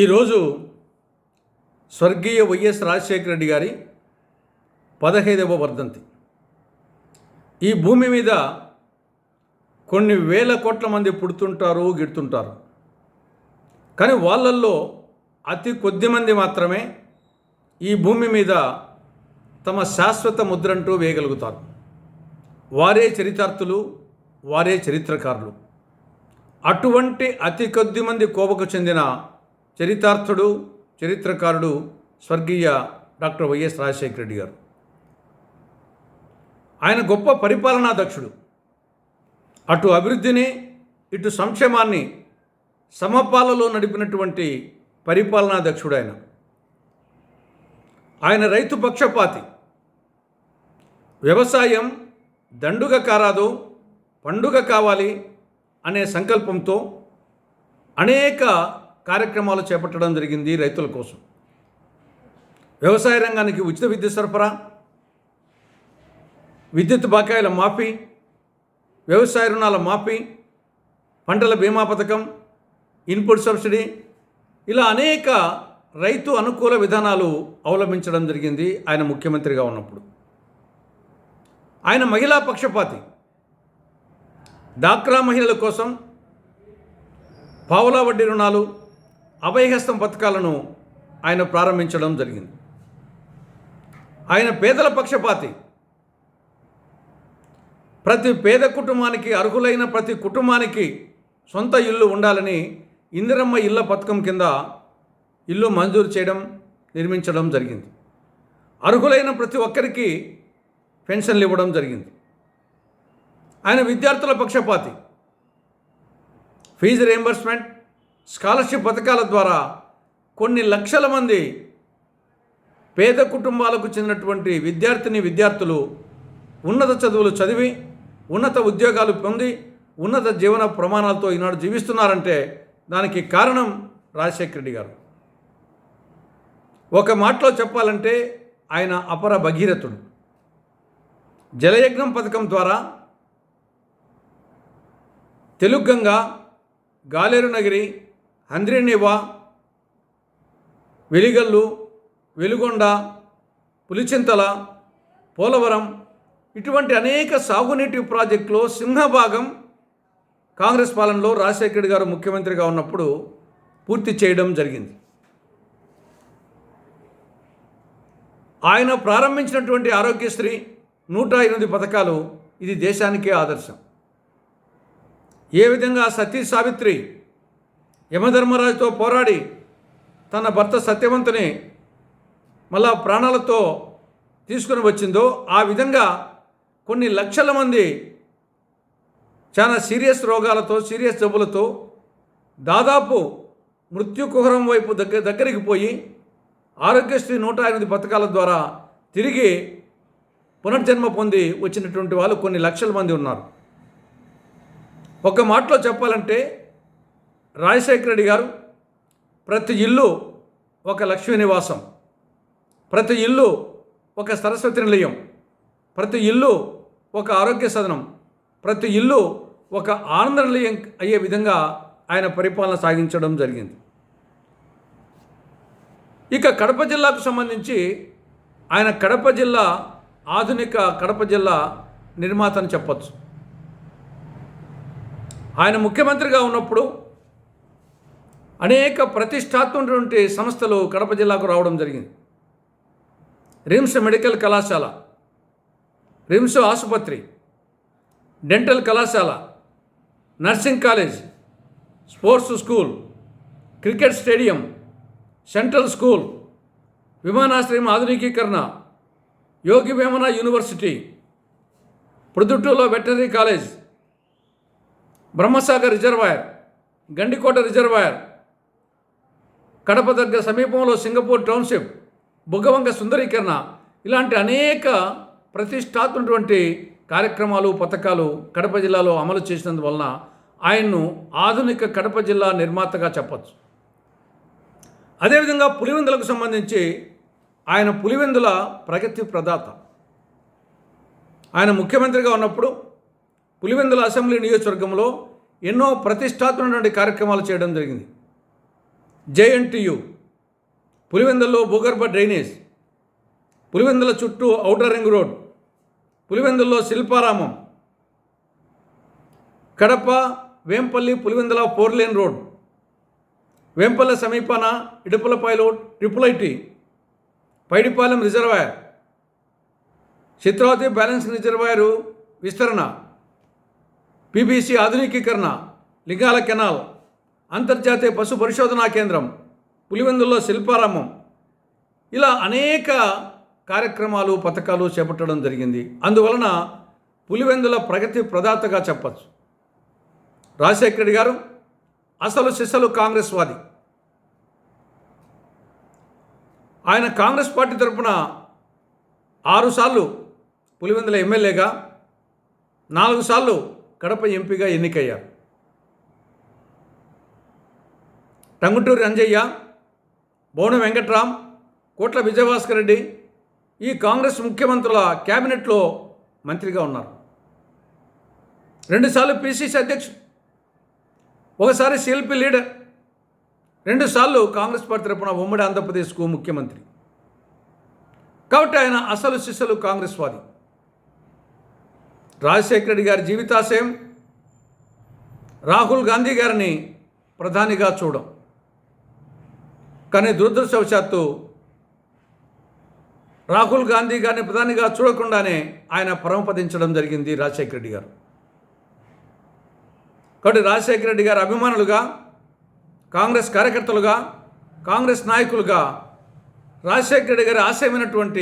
ఈరోజు స్వర్గీయ వైఎస్ రాజశేఖర రెడ్డి గారి పదహైదవ వర్ధంతి. ఈ భూమి మీద కొన్ని వేల కోట్ల మంది పుడుతుంటారు గిడుతుంటారు. కానీ వాళ్ళల్లో అతి కొద్ది మంది మాత్రమే ఈ భూమి మీద తమ శాశ్వత ముద్రంటూ వేయగలుగుతారు. వారే చరితార్థులు వారే చరిత్రకారులు. అటువంటి అతి కొద్ది మంది కోపకు చెందిన చరితార్థుడు చరిత్రకారుడు స్వర్గీయ డాక్టర్ వైఎస్ రాజశేఖర రెడ్డి గారు. ఆయన గొప్ప పరిపాలనా దక్షుడు అటు అభివృద్ధిని ఇటు సంక్షేమాన్ని సమపాలలో నడిపినటువంటి పరిపాలనా దక్షుడు ఆయన. ఆయన రైతు పక్షపాతి. వ్యవసాయం దండుగ కారాదు పండుగ కావాలి అనే సంకల్పంతో అనేక కార్యక్రమాలు చేపట్టడం జరిగింది రైతుల కోసం. వ్యవసాయ రంగానికి ఉచిత విద్యుత్ సరఫరా విద్యుత్ బకాయిల మాఫీ వ్యవసాయ రుణాల మాఫీ పంటల బీమా పథకం ఇన్పుట్ సబ్సిడీ ఇలా అనేక రైతు అనుకూల విధానాలు అవలంబించడం జరిగింది ఆయన ముఖ్యమంత్రిగా ఉన్నప్పుడు. ఆయన మహిళా పక్షపాతి. డాక్రా మహిళల కోసం పావులా వడ్డీ రుణాలు అభయహస్తం పథకాలను ఆయన ప్రారంభించడం జరిగింది. ఆయన పేదల పక్షపాతి. ప్రతి పేద కుటుంబానికి అర్హులైన ప్రతి కుటుంబానికి సొంత ఇల్లు ఉండాలని ఇందిరమ్మ ఇళ్ళ పథకం కింద ఇల్లు మంజూరు చేయడం నిర్మించడం జరిగింది. అర్హులైన ప్రతి ఒక్కరికి పెన్షన్లు ఇవ్వడం జరిగింది. ఆయన విద్యార్థుల పక్షపాతి. ఫీజు రియంబర్స్మెంట్ స్కాలర్షిప్ పథకాల ద్వారా కొన్ని లక్షల మంది పేద కుటుంబాలకు చెందినటువంటి విద్యార్థిని విద్యార్థులు ఉన్నత చదువులు చదివి ఉన్నత ఉద్యోగాలు పొంది ఉన్నత జీవన ప్రమాణాలతో ఈనాడు జీవిస్తున్నారంటే దానికి కారణం రాజశేఖర రెడ్డి గారు. ఒక మాటలో చెప్పాలంటే ఆయన అపర భగీరథుడు. జలయజ్ఞం పథకం ద్వారా తెలుగంగ గాలేరు నగిరి అంద్రేనివ వెలిగల్లు వెలుగొండ పులిచింతల పోలవరం ఇటువంటి అనేక సాగునీటి ప్రాజెక్టులో సింహభాగం కాంగ్రెస్ పాలనలో రాజశేఖర రెడ్డి గారు ముఖ్యమంత్రిగా ఉన్నప్పుడు పూర్తి చేయడం జరిగింది. ఆయన ప్రారంభించినటువంటి ఆరోగ్యశ్రీ నూట ఎనిమిది పథకాలు ఇది దేశానికే ఆదర్శం. ఏ విధంగా సతీ సావిత్రి యమధర్మరాజుతో పోరాడి తన భర్త సత్యవంతుని మళ్ళా ప్రాణాలతో తీసుకుని వచ్చిందో ఆ విధంగా కొన్ని లక్షల మంది చాలా సీరియస్ రోగాలతో సీరియస్ జబ్బులతో దాదాపు మృత్యుకుహరం వైపు దగ్గర దగ్గరికి పోయి ఆరోగ్యశ్రీ నూట ఎనిమిది పథకాల ద్వారా తిరిగి పునర్జన్మ పొంది వచ్చినటువంటి వాళ్ళు కొన్ని లక్షల మంది ఉన్నారు. ఒక మాటలో చెప్పాలంటే రాజశేఖర రెడ్డి గారు ప్రతి ఇల్లు ఒక లక్ష్మీ నివాసం ప్రతి ఇల్లు ఒక సరస్వతి నిలయం ప్రతి ఇల్లు ఒక ఆరోగ్య సదనం ప్రతి ఇల్లు ఒక ఆనంద నిలయం అయ్యే విధంగా ఆయన పరిపాలన సాగించడం జరిగింది. ఇక కడప జిల్లాకు సంబంధించి ఆయన కడప జిల్లా ఆధునిక కడప జిల్లా నిర్మాత అని చెప్పచ్చు. ఆయన ముఖ్యమంత్రిగా ఉన్నప్పుడు అనేక ప్రతిష్టాత్మటువంటి సంస్థలు కడప జిల్లాకు రావడం జరిగింది. రిమ్స్ మెడికల్ కళాశాల రిమ్స్ ఆసుపత్రి డెంటల్ కళాశాల nursing college sports school cricket stadium central school విమానాశ్రయం ఆధునికీకరణ యోగి వేమన యూనివర్సిటీ ప్రొద్దుటూరులో veterinary college Brahmasagar reservoir Gandikota reservoir Kadapa దగ్గర సమీపంలో సింగపూర్ టౌన్షిప్ బుగ్గవంక సుందరీకరణ ఇలాంటి అనేక ప్రతిష్టాత్మటువంటి కార్యక్రమాలు పథకాలు కడప జిల్లాలో అమలు చేసినందువలన ఆయన్ను ఆధునిక కడప జిల్లా నిర్మాతగా చెప్పచ్చు. అదేవిధంగా పులివెందులకు సంబంధించి ఆయన పులివెందుల ప్రగతి ప్రదాత. ఆయన ముఖ్యమంత్రిగా ఉన్నప్పుడు పులివెందుల అసెంబ్లీ నియోజకవర్గంలో ఎన్నో ప్రతిష్టాత్మకమైన కార్యక్రమాలు చేయడం జరిగింది. జేఎన్టీయు పులివెందుల్లో భూగర్భ డ్రైనేజ్ పులివెందుల చుట్టూ ఔటర్ రింగ్ రోడ్ పులివెందుల్లో Shilparamam Kadapa Vempalli Pulivendula four lane road Vempalli సమీపాన ఇడుపులపాయలు triple IT Paidipalem reservoir Chitravathi balance reservoir విస్తరణ పీబీసీ ఆధునికీకరణ లింగాల కెనాల్ అంతర్జాతీయ పశు పరిశోధనా కేంద్రం పులివెందుల్లో శిల్పారామం. ఇలా అనేక కార్యక్రమాలు పథకాలు చేపట్టడం జరిగింది. అందువలన పులివెందుల ప్రగతి ప్రదాతగా చెప్పచ్చు. రాజశేఖర రెడ్డి గారు అసలు సిసలు కాంగ్రెస్ వాది ఆయన కాంగ్రెస్ పార్టీ తరఫున ఆరుసార్లు పులివెందుల ఎమ్మెల్యేగా నాలుగు సార్లు కడప ఎంపీగా ఎన్నికయ్యారు. టంగుటూరి అంజయ్య బోన వెంకట్రామ్ కోట్ల విజయభాస్కర్ రెడ్డి ఈ కాంగ్రెస్ ముఖ్యమంత్రుల క్యాబినెట్లో మంత్రిగా ఉన్నారు. రెండుసార్లు పిసిసి అధ్యక్షుడు ఒకసారి సిఎల్పి లీడర్ రెండుసార్లు కాంగ్రెస్ పార్టీ తరపున ఉమ్మడి ఆంధ్రప్రదేశ్కు ముఖ్యమంత్రి. కాబట్టి ఆయన అసలు సిసలు కాంగ్రెస్ వాది రాజశేఖర రెడ్డి గారి జీవితాశయం రాహుల్ గాంధీ గారిని ప్రధానిగా చూడం. కానీ దురదృష్టవశాత్తు రాహుల్ గాంధీ గారిని ప్రధానిగా చూడకుండానే ఆయన పరమపదించడం జరిగింది రాజశేఖర రెడ్డి గారు. కాబట్టి రాజశేఖర రెడ్డి గారి అభిమానులుగా కాంగ్రెస్ కార్యకర్తలుగా కాంగ్రెస్ నాయకులుగా రాజశేఖర రెడ్డి గారి ఆశయమైనటువంటి